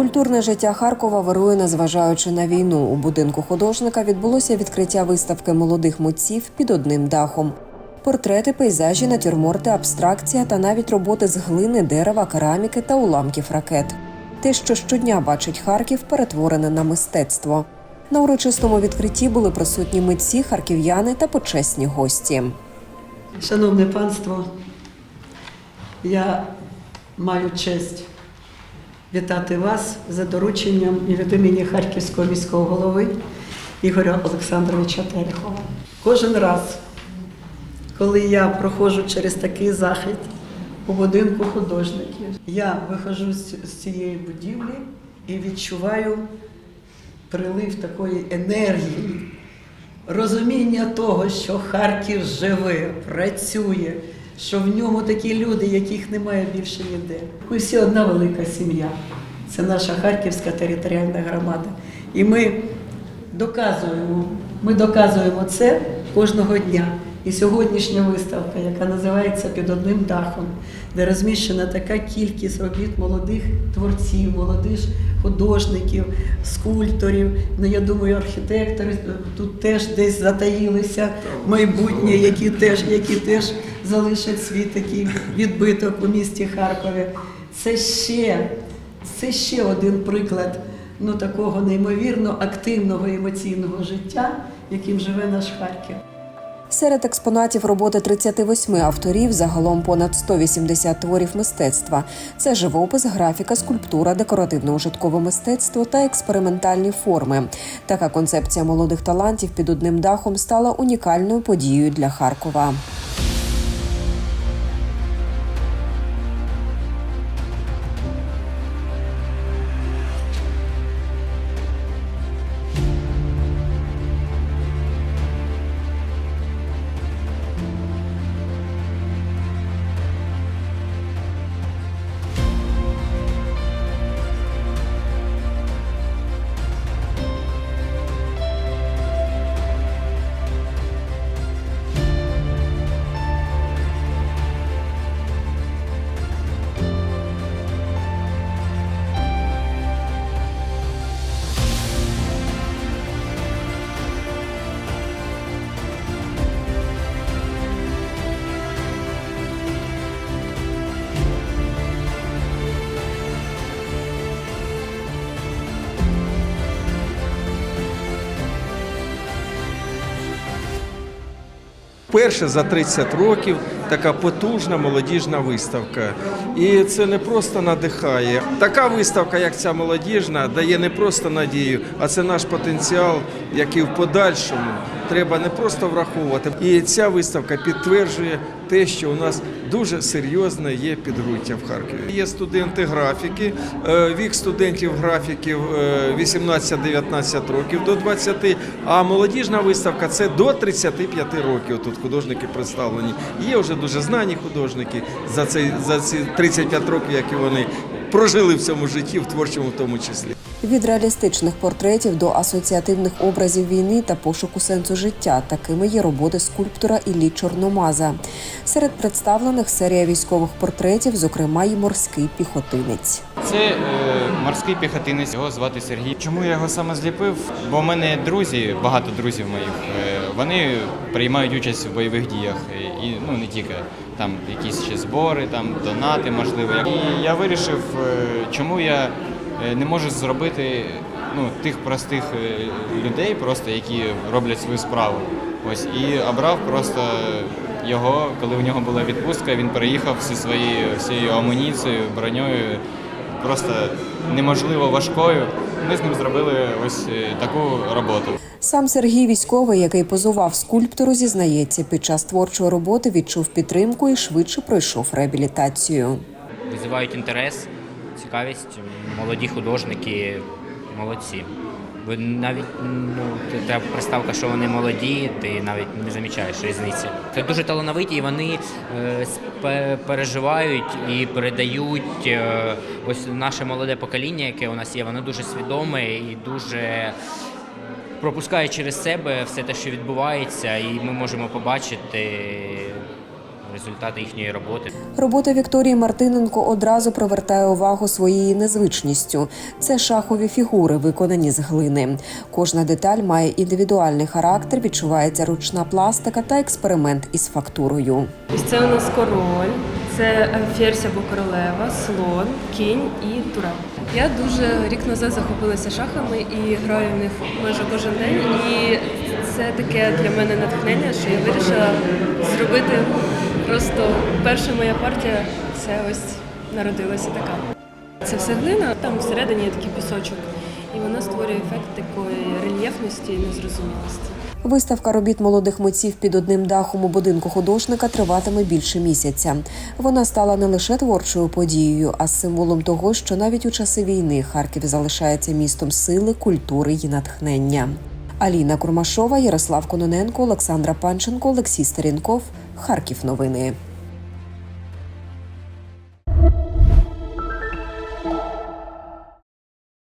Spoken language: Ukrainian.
Культурне життя Харкова вирує, незважаючи на війну. У будинку художника відбулося відкриття виставки молодих митців під одним дахом. Портрети, пейзажі, натюрморти, абстракція та навіть роботи з глини, дерева, кераміки та уламків ракет. Те, що щодня бачить Харків, перетворене на мистецтво. На урочистому відкритті були присутні митці, харків'яни та почесні гості. Шановне панство, я маю честь вітати вас за дорученням і від імені Харківського міського голови Ігоря Олександровича Терехова. Кожен раз, коли я проходжу через такий захід у будинку художників, я виходжу з цієї будівлі і відчуваю прилив такої енергії, розуміння того, що Харків живе, працює, що в ньому такі люди, яких немає більше ніде. Ми всі одна велика сім'я. Це наша Харківська територіальна громада. І ми доказуємо, ми доказуємо це кожного дня. І сьогоднішня виставка, яка називається Під одним дахом, де розміщена така кількість робіт молодих творців, молодих художників, скульпторів. Ну я думаю, архітектори тут теж десь затаїлися майбутнє, які теж, які теж залишать свій такий відбиток у місті Харкові. Це ще, це ще один приклад ну, такого неймовірно активного емоційного життя, яким живе наш Харків. Серед експонатів роботи 38 авторів, загалом понад 180 творів мистецтва. Це живопис, графіка, скульптура, декоративно-ужиткове мистецтво та експериментальні форми. Така концепція молодих талантів під одним дахом стала унікальною подією для Харкова. Перше за 30 років така потужна молодіжна виставка. І це не просто надихає. Така виставка, як ця молодіжна, дає не просто надію, а це наш потенціал, який в подальшому треба не просто враховувати. І ця виставка підтверджує те, що у нас дуже серйозне є підґрунтя в Харкові. Є студенти графіки, е, вік студентів графіків е, 18-19 років до 20, а молодіжна виставка це до 35 років. Тут художники представлені. Є вже дуже знані художники за цей за ці 35 років, які вони прожили в цьому житті, в творчому в тому числі. Від реалістичних портретів до асоціативних образів війни та пошуку сенсу життя такими є роботи скульптора Іллі Чорномаза. Серед представлених серія військових портретів, зокрема й морський піхотинець. Це е, морський піхотинець, його звати Сергій. Чому я його саме зліпив? Бо в мене друзі, багато друзів моїх, е, вони приймають участь в бойових діях. І ну не тільки там якісь ще збори, там донати, можливо. І я вирішив, е, чому я не можу зробити ну, тих простих е, людей, просто які роблять свою справу. Ось і обрав просто його, коли у нього була відпустка, він переїхав зі своєю всією амуніцією, броньою просто неможливо важкою. Ми з ним зробили ось е, таку роботу. Сам Сергій військовий, який позував скульптору, зізнається, під час творчої роботи відчув підтримку і швидше пройшов реабілітацію. визивають інтерес, цікавість. Молоді художники молодці. Ви навіть ну та приставка, що вони молоді, ти навіть не замічаєш різниці. Це дуже талановиті, і вони е, переживають і передають е, ось наше молоде покоління, яке у нас є, воно дуже свідоме і дуже пропускає через себе все те, що відбувається, і ми можемо побачити результати їхньої роботи. Робота Вікторії Мартиненко одразу привертає увагу своєю незвичністю. Це шахові фігури, виконані з глини. Кожна деталь має індивідуальний характер, відчувається ручна пластика та експеримент із фактурою. Ось це у нас король, це е, ферзь або королева, слон, кінь і тура. Я дуже рік назад захопилася шахами і граю в них майже кожен день. І це таке для мене натхнення, що я вирішила зробити просто перша моя партія. Це ось народилася така. Це все глина, там всередині є такий пісочок, і вона створює ефект такої рельєфності і незрозумілості. Виставка робіт молодих митців під одним дахом у будинку художника триватиме більше місяця. Вона стала не лише творчою подією, а символом того, що навіть у часи війни Харків залишається містом сили, культури і натхнення. Аліна Курмашова, Ярослав Кононенко, Олександра Панченко, Олексій Старінков. Харків новини.